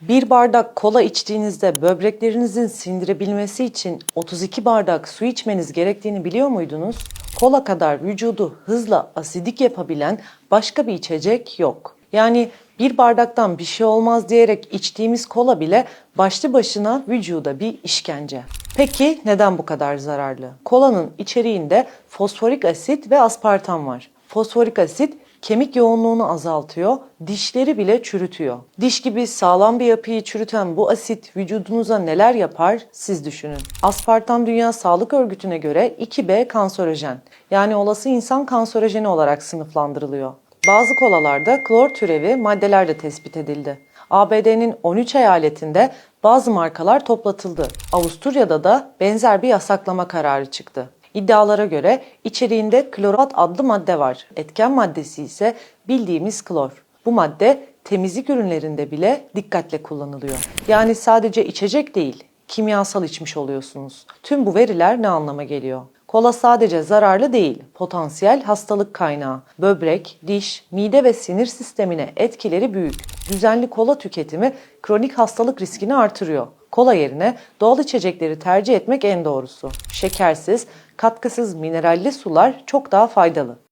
Bir bardak kola içtiğinizde böbreklerinizin sindirebilmesi için 32 bardak su içmeniz gerektiğini biliyor muydunuz? Kola kadar vücudu hızla asidik yapabilen başka bir içecek yok. Yani bir bardaktan bir şey olmaz diyerek içtiğimiz kola bile başlı başına vücuda bir işkence. Peki neden bu kadar zararlı? Kolanın içeriğinde fosforik asit ve aspartam var. Fosforik asit kemik yoğunluğunu azaltıyor, dişleri bile çürütüyor. Diş gibi sağlam bir yapıyı çürüten bu asit vücudunuza neler yapar siz düşünün. Aspartam Dünya Sağlık Örgütü'ne göre 2B kanserojen. Yani olası insan kanserojeni olarak sınıflandırılıyor. Bazı kolalarda klor türevi maddeler de tespit edildi. ABD'nin 13 eyaletinde bazı markalar toplatıldı. Avusturya'da da benzer bir yasaklama kararı çıktı. İddialara göre içeriğinde klorat adlı madde var. Etken maddesi ise bildiğimiz klor. Bu madde temizlik ürünlerinde bile dikkatle kullanılıyor. Yani sadece içecek değil, kimyasal içmiş oluyorsunuz. Tüm bu veriler ne anlama geliyor? Kola sadece zararlı değil, potansiyel hastalık kaynağı. Böbrek, diş, mide ve sinir sistemine etkileri büyük. Düzenli kola tüketimi kronik hastalık riskini artırıyor. Kola yerine doğal içecekleri tercih etmek en doğrusu. Şekersiz, katkısız mineralli sular çok daha faydalı.